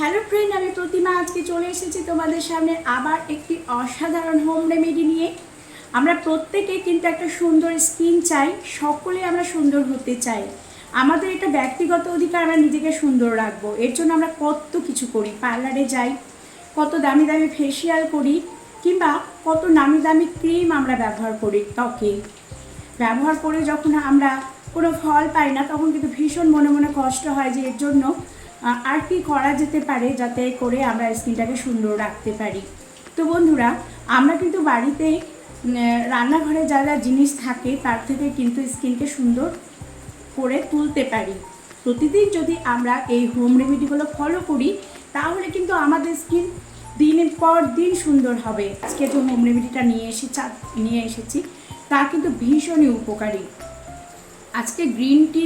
Hello friend আমি প্রতিমা আজকে চলে এসেছি তোমাদের সামনে আবার একটি অসাধারণ হোম রেমেডি নিয়ে। আমরা প্রত্যেকে কিন্তু একটা সুন্দর স্কিন চাই, সকলে আমরা সুন্দর হতে চাই। আমাদের এটা ব্যক্তিগত অধিকার, আমরা নিজেকে সুন্দর রাখব। এর জন্য আমরা কত কিছু করি পার্লারে যাই, কত দামি দামি ফেসিয়াল করি, কিংবা কত নামি দামি ক্রিম আমরা ব্যবহার করি, ত্বকে। ব্যবহার করে যখন আমরা কোনো ফল পাই না, তখন কিন্তু ভীষণ মনে মনে কষ্ট হয় যে এর জন্য আর কি করা যেতে পারে যাতে করে আমরা স্কিনটাকে সুন্দর রাখতে পারি? তো বন্ধুরা, আমরা কিন্তু বাড়িতে রান্নাঘরে যা যা জিনিস থাকে তার থেকে কিন্তু স্কিনকে সুন্দর করে তুলতে পারি। প্রতিদিন যদি আমরা এই হোম রেমেডিগুলো ফলো করি, তাহলে কিন্তু আমাদের স্কিন দিনের পর দিন সুন্দর হবে। আজকে যে হোম রেমেডিটা নিয়ে এসেছি নিয়ে এসেছি, তা কিন্তু ভীষণই উপকারী। আজকে গ্রিন টি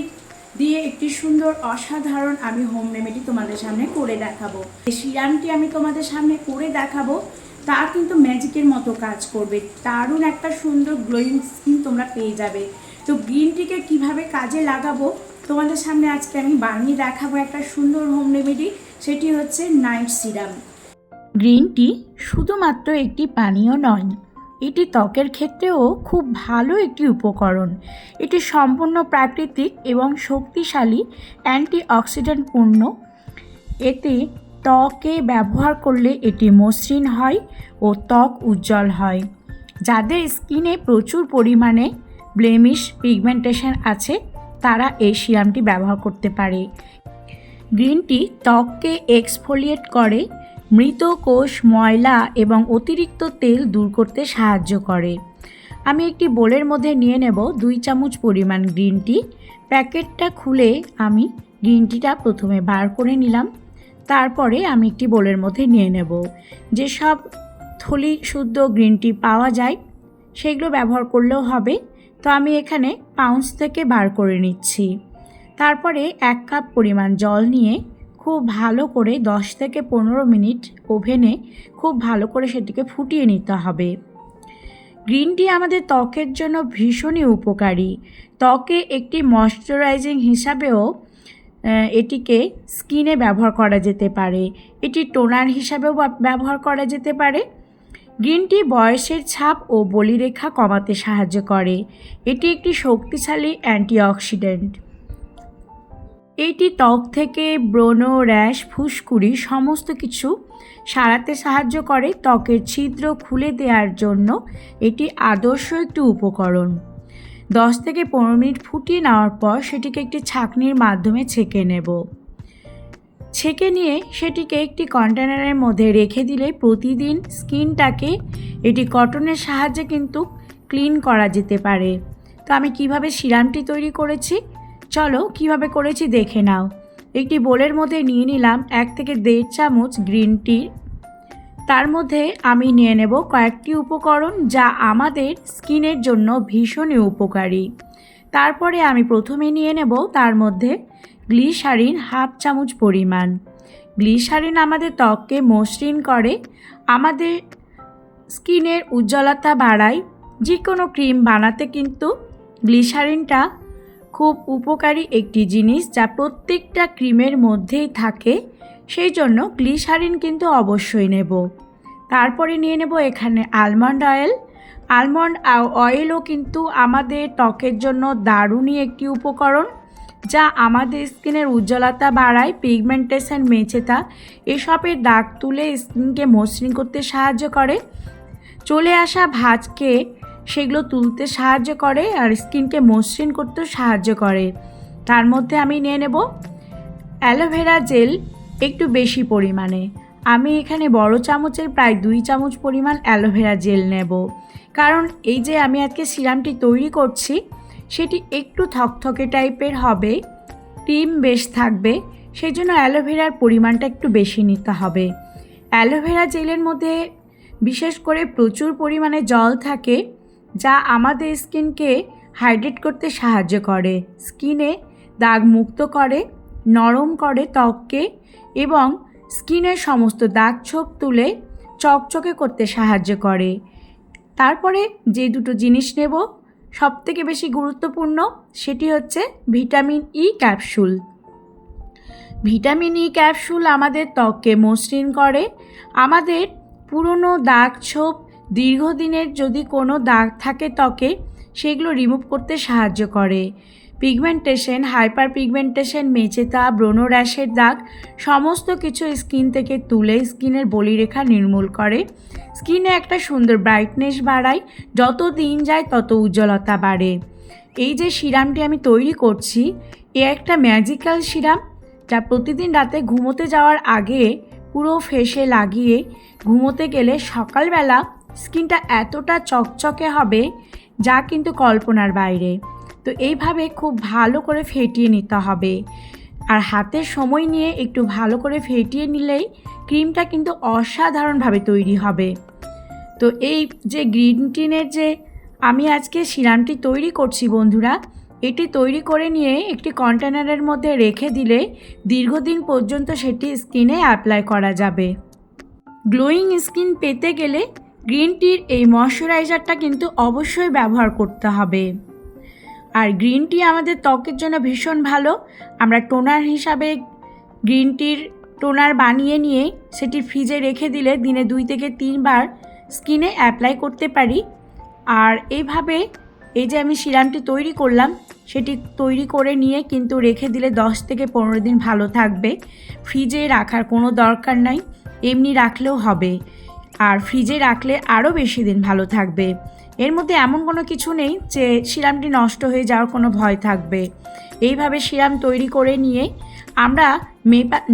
দিয়ে একটি সুন্দর অসাধারণ আমি হোম রেমেডি তোমাদের সামনে করে দেখাবো। এই সিরামটি আমি তোমাদের সামনে করে দেখাবো, তা কিন্তু ম্যাজিকের মতো কাজ করবে। দারুণ একটা সুন্দর গ্লোয়িং স্কিন তোমরা পেয়ে যাবে। তো গ্রিন টিকে কীভাবে কাজে লাগাবো, তোমাদের সামনে আজকে আমি বানিয়ে দেখাবো একটা সুন্দর হোম রেমেডি সেটি হচ্ছে নাইট সিরাম গ্রিন টি শুধুমাত্র একটি পানীয় নয় এটি ত্বকের ক্ষেত্রেও খুব ভালো একটি উপকরণ। এটি সম্পূর্ণ প্রাকৃতিক এবং শক্তিশালী অ্যান্টিঅক্সিডেন্ট পূর্ণ এতে ত্বকে ব্যবহার করলে এটি মসৃণ হয় ও ত্বক উজ্জ্বল হয়। যাদের স্কিনে প্রচুর পরিমাণে ব্লেমিশ পিগমেন্টেশন আছে, তারা এই সিরামটি ব্যবহার করতে পারে। গ্রিন টি ত্বককে এক্সফোলিয়েট করে মৃত কোষ, ময়লা এবং অতিরিক্ত তেল দূর করতে সাহায্য করে। আমি একটি বোলের মধ্যে নিয়ে নেব দুই চামচ পরিমাণ গ্রিন টি। প্যাকেটটা খুলে আমি গ্রিন টিটা প্রথমে বার করে নিলাম। তারপরে আমি একটি বোলের মধ্যে নিয়ে নেব। যেসব থলি শুদ্ধ গ্রিন টি পাওয়া যায়, সেগুলো ব্যবহার করলেও হবে। তো আমি এখানে পাউন্স থেকে বার করে নিচ্ছি। তারপরে এক কাপ পরিমাণ জল নিয়ে খুব ভালো করে 10 থেকে পনেরো মিনিট ওভেনে খুব ভালো করে সেটিকে ফুটিয়ে নিতে হবে। গ্রিন টি আমাদের ত্বকের জন্য ভীষণই উপকারী। ত্বকে একটি ময়শ্চারাইজিং হিসাবেও এটিকে স্কিনে ব্যবহার করা যেতে পারে। এটি টোনার হিসাবেও ব্যবহার করা যেতে পারে। গ্রিন টি বয়সের ছাপ ও বলিরেখা কমাতে সাহায্য করে। এটি একটি শক্তিশালী অ্যান্টিঅক্সিডেন্ট। এটি ত্বক থেকে ব্রণ, র্যাশ, ফুসকুড়ি সমস্ত কিছু সারাতে সাহায্য করে ত্বকের ছিদ্র খুলে দেওয়ার জন্য এটি আদর্শ একটি উপকরণ। দশ থেকে পনেরো মিনিট ফুটিয়ে নেওয়ার পর সেটিকে একটি ছাঁকনির মাধ্যমে ছেঁকে নেব। ছেঁকে নিয়ে সেটিকে একটি কন্টেনারের মধ্যে রেখে দিলে প্রতিদিন স্কিনটাকে এটি কটনের সাহায্যে কিন্তু ক্লিন করা যেতে পারে। তো আমি কীভাবে সিরামটি তৈরি করেছি? চলো কীভাবে করেছি দেখে নাও। একটি বোলের মধ্যে নিয়ে নিলাম এক থেকে দেড় চামচ গ্রিন টি। তার মধ্যে আমি নিয়ে নেব কয়েকটি উপকরণ যা আমাদের স্কিনের জন্য ভীষণই উপকারী। তারপরে আমি প্রথমে নিয়ে নেব তার মধ্যে গ্লিসারিন হাফ চামচ পরিমাণ। গ্লিসারিন আমাদের ত্বককে মসৃণ করে, আমাদের স্কিনের উজ্জ্বলতা বাড়ায়। যে কোনো ক্রিম বানাতে কিন্তু গ্লিসারিনটা খুব উপকারী একটি জিনিস যা প্রত্যেকটা ক্রিমের মধ্যেই থাকে, সেই জন্য গ্লিসারিন কিন্তু অবশ্যই নেব। তারপরে নিয়ে নেব এখানে আলমন্ড অয়েল আলমন্ড অয়েলও কিন্তু আমাদের ত্বকের জন্য দারুণই একটি উপকরণ, যা আমাদের স্কিনের উজ্জ্বলতা বাড়ায় পিগমেন্টেশন মেছেতা এসবের দাগ তুলে স্কিনকে মসৃণ করতে সাহায্য করে। চলে আসা ভাঁজকে সেগুলো তুলতে সাহায্য করে আর স্কিনকে মসৃণ করতেও সাহায্য করে। তার মধ্যে আমি নিয়ে নেব অ্যালোভেরা জেল একটু বেশি পরিমাণে। আমি এখানে বড় চামচের প্রায় দুই চামচ পরিমাণ অ্যালোভেরা জেল নেব। কারণ এই যে আমি আজকে সিরামটি তৈরি করছি, সেটি একটু থকথকে টাইপের হবে, ক্রিম বেশ থাকবে সেই জন্য অ্যালোভেরার পরিমাণটা একটু বেশি নিতে হবে। অ্যালোভেরা জেলের মধ্যে বিশেষ করে প্রচুর পরিমাণে জল থাকে যা আমাদের স্কিনকে হাইড্রেট করতে সাহায্য করে। স্কিনে দাগ মুক্ত করে, নরম করে ত্বককে এবং স্কিনের সমস্ত দাগ ছোপ তুলে চকচকে করতে সাহায্য করে। তারপরে যে দুটো জিনিস নেব, সবথেকে বেশি গুরুত্বপূর্ণ সেটি হচ্ছে vitamin E capsule. Vitamin E capsule আমাদের ত্বককে মসৃণ করে, আমাদের পুরনো দাগ ছোপ দীর্ঘদিনের যদি কোনো দাগ থাকে ত্বকে, সেগুলো রিমুভ করতে সাহায্য করে। পিগমেন্টেশন হাইপার পিগমেন্টেশন মেচেতা ব্রণ র্যাশের দাগ, সমস্ত কিছু স্কিন থেকে তুলে স্কিনের বলিরেখা নির্মূল করে। স্কিনে একটা সুন্দর ব্রাইটনেস বাড়ায়, যত দিন যায় তত উজ্জ্বলতা বাড়ে। এই যে সিরামটি আমি তৈরি করছি, এ একটা ম্যাজিক্যাল সিরাম, যা প্রতিদিন রাতে ঘুমোতে যাওয়ার আগে পুরো ফেসে লাগিয়ে ঘুমোতে গেলে সকালবেলা স্কিনটা এতটা চকচকে হবে যা কিন্তু কল্পনার বাইরে। তো এইভাবে খুব ভালো করে ফেটিয়ে নিতে হবে। আর হাতে সময় নিয়ে একটু ভালো করে ফেটিয়ে নিলেই ক্রিমটা কিন্তু অসাধারণভাবে তৈরি হবে। তো এই যে গ্রিন টিনের যে আমি আজকে সিরামটি তৈরি করছি বন্ধুরা, এটি তৈরি করে নিয়ে একটি কন্টেনারের মধ্যে রেখে দিলে দীর্ঘদিন পর্যন্ত সেটি স্কিনে অ্যাপ্লাই করা যাবে। গ্লোয়িং স্কিন পেতে গেলে গ্রিন টির এই ময়শ্চারাইজারটা কিন্তু অবশ্যই ব্যবহার করতে হবে। আর গ্রিন টি আমাদের ত্বকের জন্য ভীষণ ভালো। আমরা টোনার হিসাবে গ্রিন টির টোনার বানিয়ে নিয়ে সেটি ফ্রিজে রেখে দিলে দিনে দুই থেকে তিনবার স্কিনে অ্যাপ্লাই করতে পারি। আর এইভাবে এই যে আমি সিরামটি তৈরি করলাম, সেটি তৈরি করে নিয়ে কিন্তু রেখে দিলে দশ থেকে পনেরো দিন ভালো থাকবে। ফ্রিজে রাখার কোনো দরকার নাই, এমনি রাখলেও হবে। আর ফ্রিজে রাখলে আরও বেশি দিন ভালো থাকবে। এর মধ্যে এমন কোনো কিছু নেই যে সিরামটি নষ্ট হয়ে যাওয়ার কোনো ভয় থাকবে। এইভাবে সিরাম তৈরি করে নিয়ে আমরা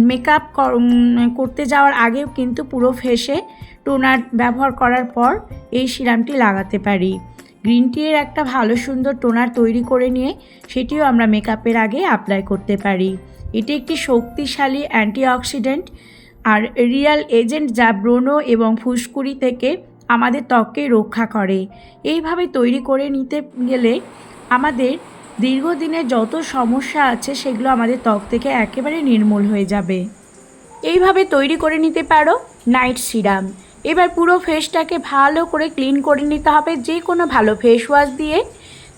মেকআপ করতে যাওয়ার আগেও কিন্তু পুরো ফেসে টোনার ব্যবহার করার পর এই সিরামটি লাগাতে পারি। গ্রিন টিয়ের একটা ভালো সুন্দর টোনার তৈরি করে নিয়ে সেটিও আমরা মেকআপের আগে অ্যাপ্লাই করতে পারি। এটি একটি শক্তিশালী অ্যান্টিঅক্সিডেন্ট আর রিয়াল এজেন্ট যা ব্রণ এবং ফুসকুড়ি থেকে আমাদের ত্বককে রক্ষা করে। এইভাবে তৈরি করে নিতে গেলে আমাদের দীর্ঘদিনের যত সমস্যা আছে সেগুলো আমাদের ত্বক থেকে একেবারে নির্মূল হয়ে যাবে। এইভাবে তৈরি করে নিতে পারো নাইট সিরাম। এবার পুরো ফেসটাকে ভালো করে ক্লিন করে নিতে হবে যে কোনো ভালো ফেস ওয়াশ দিয়ে।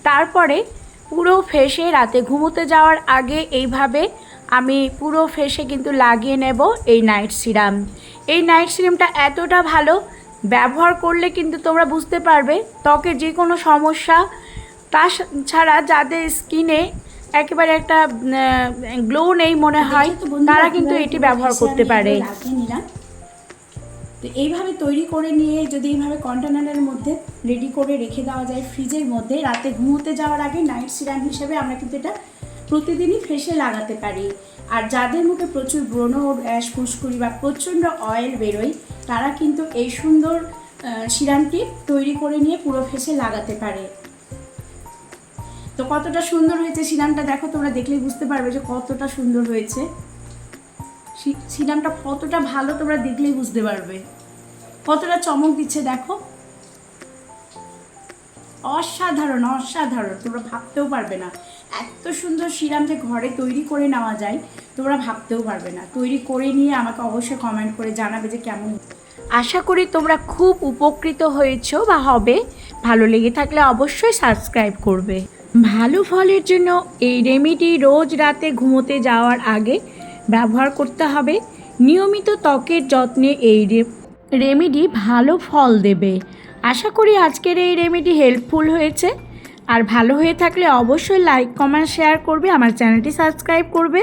তারপরে পুরো ফেসে রাতে ঘুমোতে যাওয়ার আগে এইভাবে আমি পুরো ফেসে কিন্তু লাগিয়ে নেব এই নাইট সিরাম। এই নাইট সিরামটা এতটা ভালো ব্যবহার করলে কিন্তু তোমরা বুঝতে পারবে ত্বকের যে কোনো সমস্যা। তা ছাড়া যাদের স্কিনে একেবারে একটা গ্লো নেই মনে হয় তারা কিন্তু এটি ব্যবহার করতে পারে। তো এইভাবে তৈরি করে নিয়ে যদি এইভাবে কন্টেনারের মধ্যে রেডি করে রেখে দেওয়া যায় ফ্রিজের মধ্যে রাতে ঘুমোতে যাওয়ার আগে নাইট সিরাম হিসেবে আমরা কিন্তু এটা প্রতিদিনই ফেসে লাগাতে পারি। আর যাদের মুখে প্রচুর ব্রণ ও অ্যাশ ফুসকুড়ি বা প্রচণ্ড অয়েল বেরোয়, তারা কিন্তু এই সুন্দর সিরামটি তৈরি করে নিয়ে পুরো ফেসে লাগাতে পারে। তো কতটা সুন্দর হয়েছে সিরামটা দেখো, তোমরা দেখলেই বুঝতে পারবে যে কতটা সুন্দর হয়েছে। সিরামটা কতটা ভালো তোমরা দেখলেই বুঝতে পারবে। কতটা চমক দিচ্ছে দেখো। অসাধারণ অসাধারণ। তোমরা ভাবতেও পারবে না। এত সুন্দর সিরাম যে ঘরে তৈরি করে নেওয়া যায়, তোমরা ভাবতেও পারবে না। তৈরি করে নিয়ে আমাকে অবশ্যই কমেন্ট করে জানাবে যে কেমন। আশা করি তোমরা খুব উপকৃত হয়েছো বা হবে। ভালো লেগে থাকলে অবশ্যই সাবস্ক্রাইব করবে। ভালো ফলের জন্য এই রেমিডি রোজ রাতে ঘুমোতে যাওয়ার আগে ব্যবহার করতে হবে। নিয়মিত ত্বকের যত্নে এই রেমিডি ভালো ফল দেবে। আশা করি আজকের এই রেমেডি হেল্পফুল হয়েছে। আর ভালো হয়ে থাকলে অবশ্যই লাইক, কমেন্ট, শেয়ার করবে, আমার চ্যানেলটি সাবস্ক্রাইব করবে।